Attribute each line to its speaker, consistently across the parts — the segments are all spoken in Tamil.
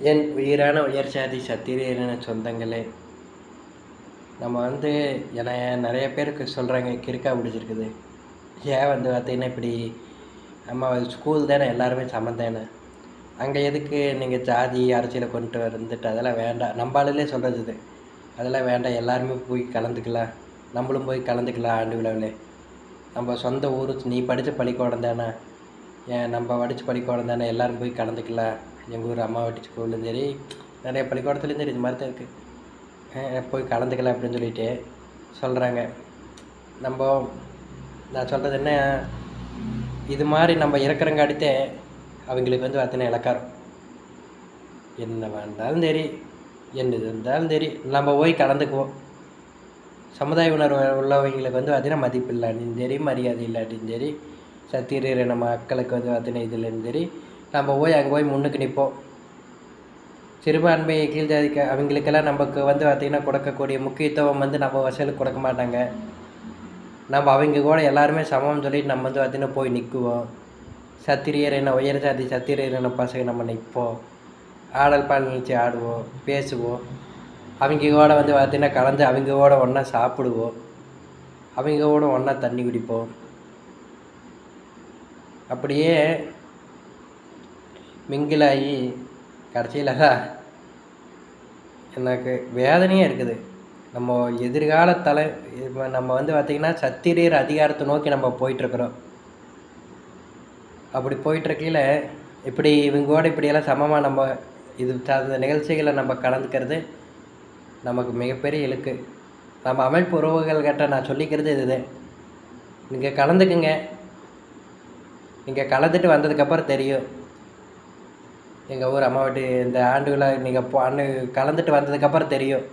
Speaker 1: என் உயிரான உயர் சாதி சத்திரியன சொந்தங்களே. நம்ம வந்து என நிறைய பேருக்கு சொல்கிறாங்க கிறுக்கா பிடிச்சிருக்குது. ஏன் வந்து பார்த்தீங்கன்னா இப்படி நம்ம ஸ்கூல் தானே எல்லாருமே சமம் தானே. அங்கே எதுக்கு நீங்கள் ஜாதி அரசியலை கொண்டு வந்துட்டு அதெல்லாம் வேண்டாம். நம்ம ஆளுலே சொல்கிறது இது. அதெல்லாம் வேண்டாம் எல்லாருமே போய் கலந்துக்கலாம். நம்மளும் போய் கலந்துக்கலாம் ஆண்டு விழாவில். நம்ம சொந்த ஊர் நீ படித்த பள்ளிக்கூடம் தானே. ஏன் நம்ம படித்த பள்ளிக்கூடம் தானே எல்லோரும் போய் கலந்துக்கலாம் எங்கள் ஊர் அம்மா வீட்டு ஸ்கூல்லும் சரி நிறைய பள்ளிக்கூடத்துலேயும் சரி இது மாதிரி தான் இருக்குது போய் கலந்துக்கலாம் அப்படின்னு சொல்லிட்டு சொல்கிறாங்க நம்ம நான் சொல்கிறது என்ன இது மாதிரி நம்ம இறக்குறங்காட்டித்தே அவங்களுக்கு வந்து அத்தனை இலக்காரம். என்ன வேண்டாலும் சரி என்னது இருந்தாலும் சரி நம்ம போய் கலந்துக்குவோம். சமுதாய உணர்வு உள்ளவங்களுக்கு வந்து பார்த்தீங்கன்னா மதிப்பு இல்லாட்டியும் சரி மரியாதை இல்லாட்டியும் சரி சத்திரியர் நம்ம மக்களுக்கு வந்து பார்த்தீங்கன்னா இதுலேருந்து சரி நம்ம போய் அங்கே போய் முன்னுக்கு நிற்போம். சிறுபான்மை கீழ்ஜாதிக்க அவங்களுக்கெல்லாம் நமக்கு வந்து பார்த்திங்கன்னா கொடுக்கக்கூடிய முக்கியத்துவம் வந்து நம்ம வசூலுக்கு கொடுக்க மாட்டாங்க. நம்ம அவங்க கூட எல்லாருமே சமம்னு சொல்லிட்டு நம்ம வந்து பார்த்திங்கன்னா போய் நிற்குவோம் சத்திரியர் என்ன உயர் சாதி சத்திரியர் என்ன பசங்க நம்ம நிற்போம். ஆடல் பாடல் நிகழ்ச்சி ஆடுவோம் பேசுவோம். அவங்க கூட வந்து பார்த்திங்கன்னா கலந்து அவங்க கூட ஒன்றா சாப்பிடுவோம். அவங்க கூட ஒன்றா தண்ணி குடிப்போம். அப்படியே மிங்கிலாகி கடைசியில் தான் எனக்கு வேதனையாக இருக்குது. நம்ம எதிர்கால தலை இப்போ நம்ம வந்து பார்த்திங்கன்னா சத்திரியர் அதிகாரத்தை நோக்கி நம்ம போயிட்டுருக்குறோம். அப்படி போயிட்டுருக்கையில் இப்படி இவங்கோட இப்படியெல்லாம் சமமாக நம்ம இது சார்ந்த நிகழ்ச்சிகளை நம்ம கலந்துக்கிறது நமக்கு மிகப்பெரிய இழுக்கு. நம்ம அமைப்பு உறவுகள் கிட்ட நான் சொல்லிக்கிறது இதுதான். நீங்கள் கலந்துக்குங்க. நீங்கள் கலந்துட்டு வந்ததுக்கப்புறம் தெரியும். எங்கள் ஊர் அம்மா வீட்டு இந்த ஆண்டுகளை நீங்கள் போ அண்ணு கலந்துட்டு வந்ததுக்கப்புறம் தெரியும்.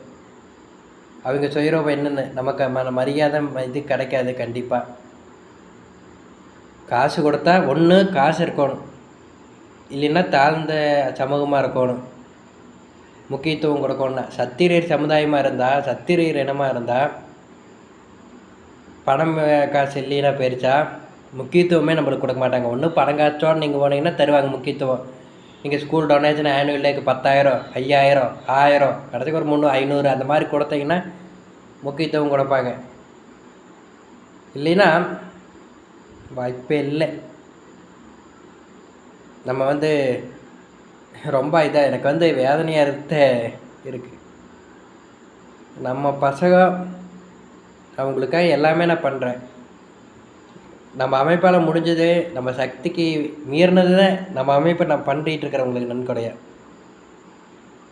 Speaker 1: அவங்க சுயரூபம் என்னென்னு நமக்கு மன மரியாதை இது கிடைக்காது கண்டிப்பாக காசு கொடுத்தா ஒன்று காசு இருக்கணும். இல்லைன்னா தாழ்ந்த சமூகமாக இருக்கணும். முக்கியத்துவம் கொடுக்கணும்னா சத்திரியர் சமுதாயமாக இருந்தால் சத்திரியர் இனமாக இருந்தால் பணம் காசு இல்லைன்னா போயிருச்சா? முக்கியத்துவமே நம்மளுக்கு கொடுக்க மாட்டாங்க. ஒன்றும் படம் காசோன்னு நீங்கள் போனீங்கன்னா தருவாங்க முக்கியத்துவம். நீங்கள் ஸ்கூல் டொனேஷன் ஆனுவல் டேக்கு பத்தாயிரம் ஐயாயிரம் ஆயிரம் கடைசிக்கு ஒரு முந்நூறு ஐநூறு அந்த மாதிரி கொடுத்தீங்கன்னா முக்கியத்துவம் கொடுப்பாங்க. இல்லைன்னா வாய்ப்பே இல்லை. நம்ம வந்து ரொம்ப இதாக எனக்கு வந்து வேதனையாக இருக்க இருக்குது நம்ம பசங்க அவங்களுக்காக எல்லாமே நான் பண்ணுறேன் நம்ம அமைப்பால் முடிஞ்சது நம்ம சக்திக்கு மீறினது தான் நம்ம அமைப்பை நான் பண்ணிட்டு இருக்கிறவங்களுக்கு நன்கொடையா.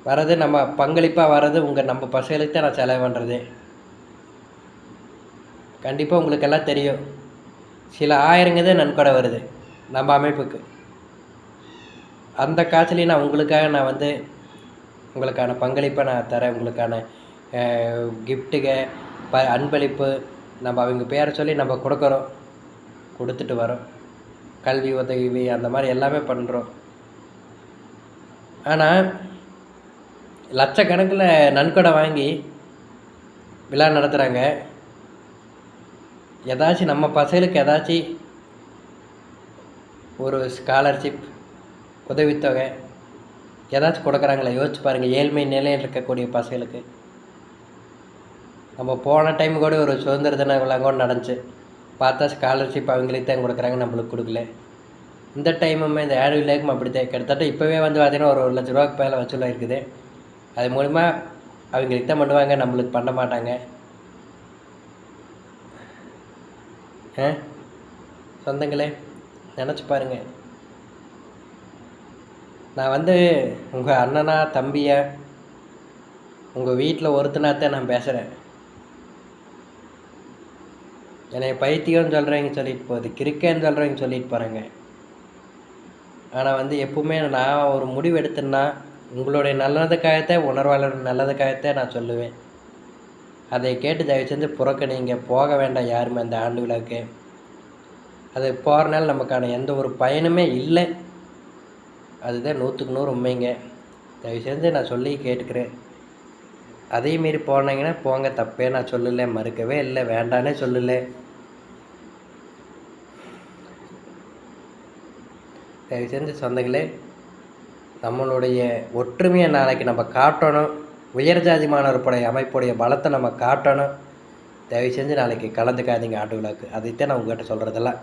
Speaker 1: வர்றது நம்ம பங்களிப்பாக வர்றது உங்கள் நம்ம பசங்களுக்கு தான் நான் செலவு பண்ணுறது கண்டிப்பாக உங்களுக்கெல்லாம் தெரியும். சில ஆயிரங்க தான் நன்கொடை வருது நம்ம அமைப்புக்கு. அந்த காசுலேயும் நான் உங்களுக்காக நான் வந்து உங்களுக்கான பங்களிப்பை நான் தரேன். உங்களுக்கான கிஃப்ட்டுக ப அன்பளிப்பு நம்ம அவங்க பேரை சொல்லி நம்ம கொடுக்குறோம். கொடுத்துட்டு வரோம். கல்வி உதவி அந்த மாதிரி எல்லாமே பண்ணுறோம் ஆனால் லட்சக்கணக்கில் நன்கொடை வாங்கி விழா நடத்துகிறாங்க ஏதாச்சும் நம்ம பசங்களுக்கு ஏதாச்சும் ஒரு ஸ்காலர்ஷிப் உதவித்தொகை ஏதாச்சும் கொடுக்குறாங்களா? யோசிச்சு பாருங்கள் ஏழ்மை நிலையில் இருக்கக்கூடிய பசங்களுக்கு. நம்ம போன டைம் கூட ஒரு சுதந்திர தின விழா கூட நடந்துச்சு. பார்த்தா ஸ்காலர்ஷிப் அவங்களுக்கு தான் கொடுக்குறாங்க நம்மளுக்கு கொடுக்கல. இந்த டைமுமே இந்த ஆனுவல் டேக்கும் அப்படி தான் கிட்டத்தட்ட இப்போவே வந்து பார்த்தீங்கன்னா ஒரு ஒரு லட்ச ரூபாய்க்கு மேலே வசூலாக இருக்குது அது மூலிமா அவங்களுக்கு தான் பண்ணுவாங்க நம்மளுக்கு பண்ண மாட்டாங்க. ஆ? சொந்தங்களே நினச்சி பாருங்கள் நான் வந்து உங்கள் அண்ணனா தம்பியா உங்கள் வீட்டில் ஒருத்தனாத்தான் நான் பேசுகிறேன் என்னை பைத்தியம்னு சொல்கிறேங்க சொல்லிட்டு போகுது கிறுக்கேன்னு சொல்கிறேங்க சொல்லிட்டு போகிறாங்க ஆனால் வந்து எப்பவுமே நான் ஒரு முடிவு எடுத்தேன்னா உங்களுடைய நல்லதுக்காகத்தான் உணர்வாளர் நல்லதுக்காகத்தான் நான் சொல்லுவேன். அதை கேட்டு தயவு செஞ்சு புறக்கணிங்க போக வேண்டாம் யாருமே அந்த ஆண்டு விழாவுக்கு. அது போகிறனால நமக்கான எந்த ஒரு பயனுமே இல்லை. அதுதான் நூற்றுக்கு நூறு உண்மைங்க. தயவு செஞ்சு நான் சொல்லி கேட்டுக்கிறேன். அதையும் மீறி போனீங்கன்னா போங்க தப்பே நான் சொல்லலை மறுக்கவே இல்லை வேண்டானே சொல்லலை. தயவு செஞ்சு சொந்தங்களே நம்மளுடைய ஒற்றுமையை நாளைக்கு நம்ம காட்டணும். உயர் ஜாதி அமைப்புடைய பலத்தை நம்ம காட்டணும். தயவு செஞ்சு நாளைக்கு கலந்துக்காதீங்க ஆண்டு விழாக்கு அதைத்தான் நான் உங்கள்கிட்ட சொல்கிறதெல்லாம்